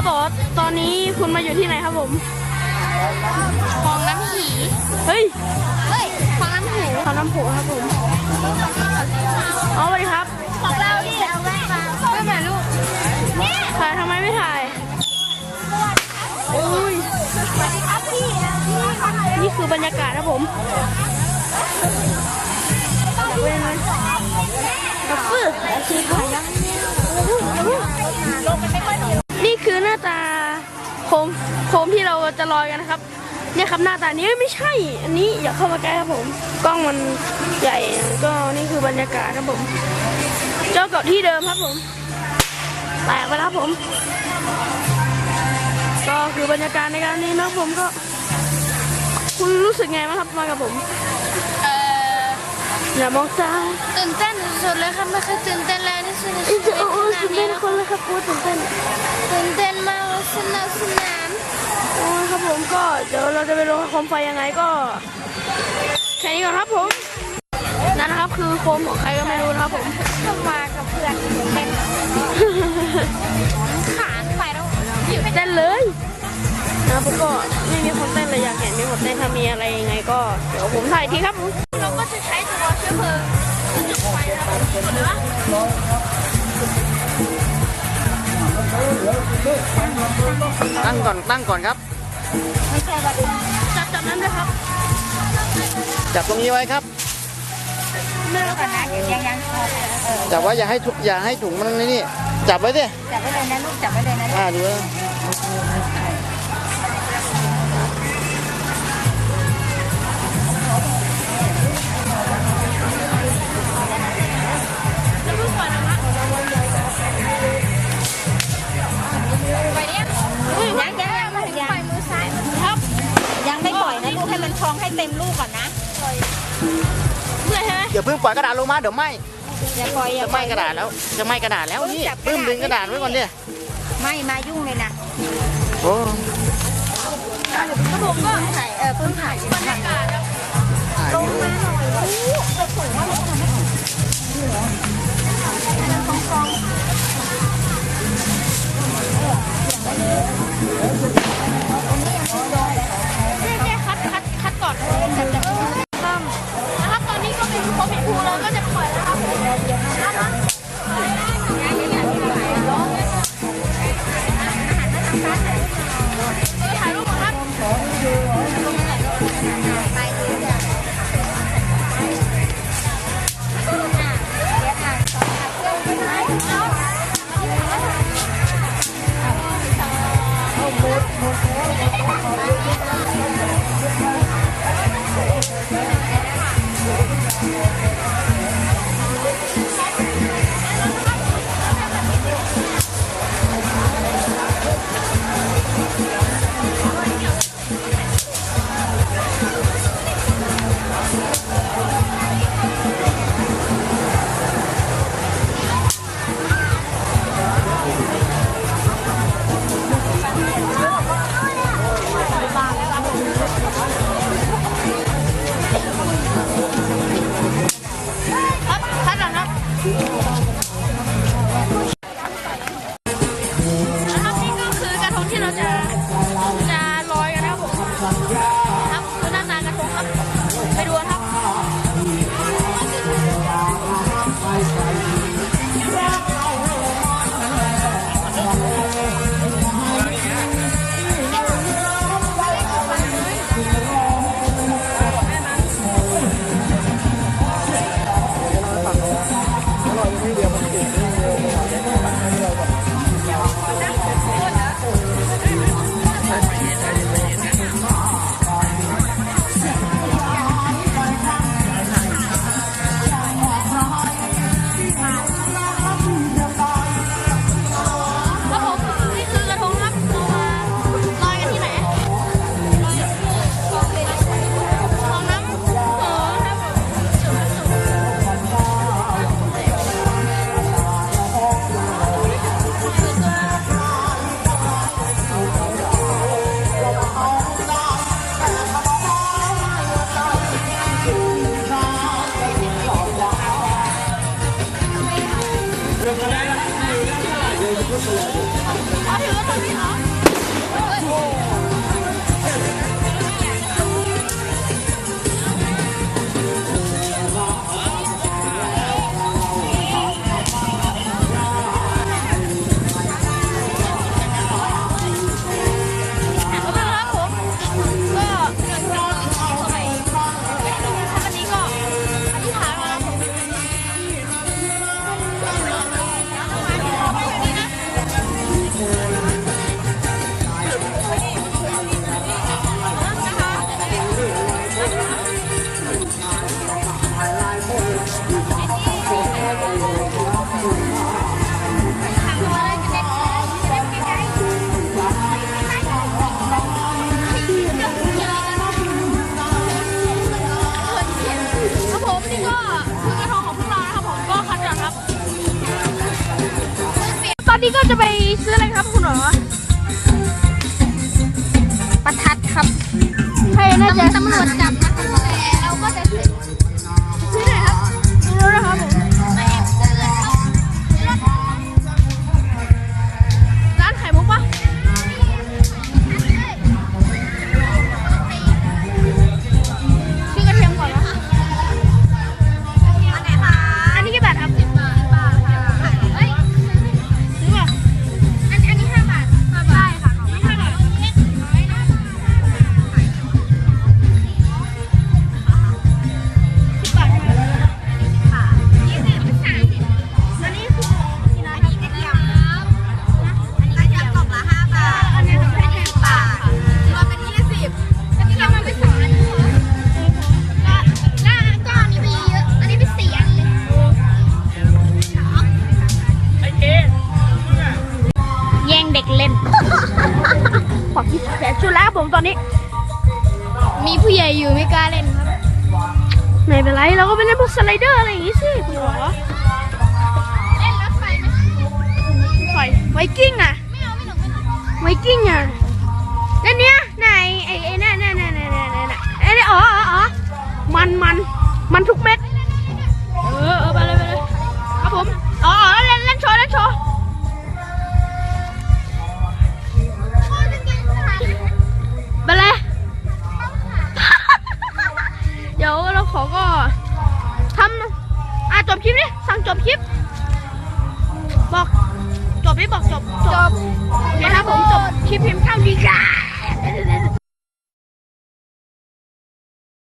เขาบอกว่าตอนนี้คุณมาอยู่ที่ไหนครับผมคลองน้ำหีเฮ้ยเฮ้ยคลองน้ำหูเขาน้ำผูครับผมอ๋อสวัสดีครับของเราดิเอาไว้มาไม่มาลูกถ่ายทำไมไม่ถ่ายโอ้ยสวัสดีครับพี่พี่ค่ะนี่คือบรรยากาศครับผมเว้นไหมกระปื้อนี่คือหน้าตา โคมโคมที่เราจะลอยกันนะครับ เนี่ยครับหน้าตานี้เอ้ยไม่ใช่ อันนี้อย่าเข้ามาใกล้ครับผมกล้องมันใหญ่ก็นี่คือบรรยากาศครับผม เจ้าเกาะที่เดิมครับผมแตกไปแล้วครับผม ก็คือบรรยากาศในการนี้นะครับผมก็ คุณรู้สึกไงบ้างครับมากับผมเอ่ออย่ามองตาตื่นเต้นสุดๆเลยครับไม่เคยตื่นเต้นเลยที่สุดในเอ้ชียวิตโอ้ยขนาตื่ดนเต้นี้นคนเลยครับกูตื่นเต้นตื่นเต้นมากเลย สนุกสนานโอ้ยครับผมก็เดี๋ยวเราจะไปลงโคมไฟยังไงก็แค่นี้ก่อนครับผมนั่นนะครับคือโคมของใครก็ไม่รู้นะครับผมก็มากับเพื่อนเต้นขานไปแล้วเต้นเลยนะครับผมก็ไม่มีคนเต้นเลยอยากเห็นมีคนเต้นถ้ามีอะไรยังไงก็เดี๋ยวผมถ่ายอีกทีครับผมเราก็จะใช้ตัวเชื้อเพลิงจุดไฟนะครับผมหรือว่า ตั้งก่อนตั้งก่อนครับ ไม่ใช่ว่าจับจับนั้นเลยครับ จับตรงนี้ไว้ครับไม่แล้วก่กัอนนนะเดี๋ยวยังยังเออจับไว้อย่าให้ถุอย่าให้ถุงมันนี่นี่จับไว้ดิจับไว้เลยนะลูกจับไว้เลยนะอ่าดูนะไปล่อยกระดาษลงมาเดี๋ยวไหมอย่าปล่อยอย่าจะปไหมล่อยกระดาษแล้ว จะไหมกระดาษแล้วนี่จับกระดาษปึ้มดึงกระดาษไว้ก่อนดิไม่มายุ่งเลยนะโอ้ครับผมก็ถ่ายเออเพิ่งถ่ายบรรยากาศครับถ่ายดูแเ ถือว่าตอนนี้ มนี่ก็คือกระทงของพวกเรานะครับผมก็คัดจัดครับ ตอนนี้ก็จะไปซื้ออะไรครับคุณหมอประทัดครับใช่น่าจะตำรวจจับนะ เป็นไรเราก็ไปเล่นพวกสไลเดอร์อะไรอย่างงี้สิคุณหมอเล่นรถไฟไหมไฟไวกิ้งอะไม่เอาไม่หนุกไม่หนุกไวกิ้งอะแล้วเนี้ยไหนไอ้ไอ้นั่นนั่นนั่นนั่นนั่นนั่นไอ้นี่อ๋ออ๋ออ๋ จบคลิปนี่สั่งจบคลิป บอกจบไม่บอกจบจบโอเคครับผมจบคลิปเพียงเท่านี้ค่ะ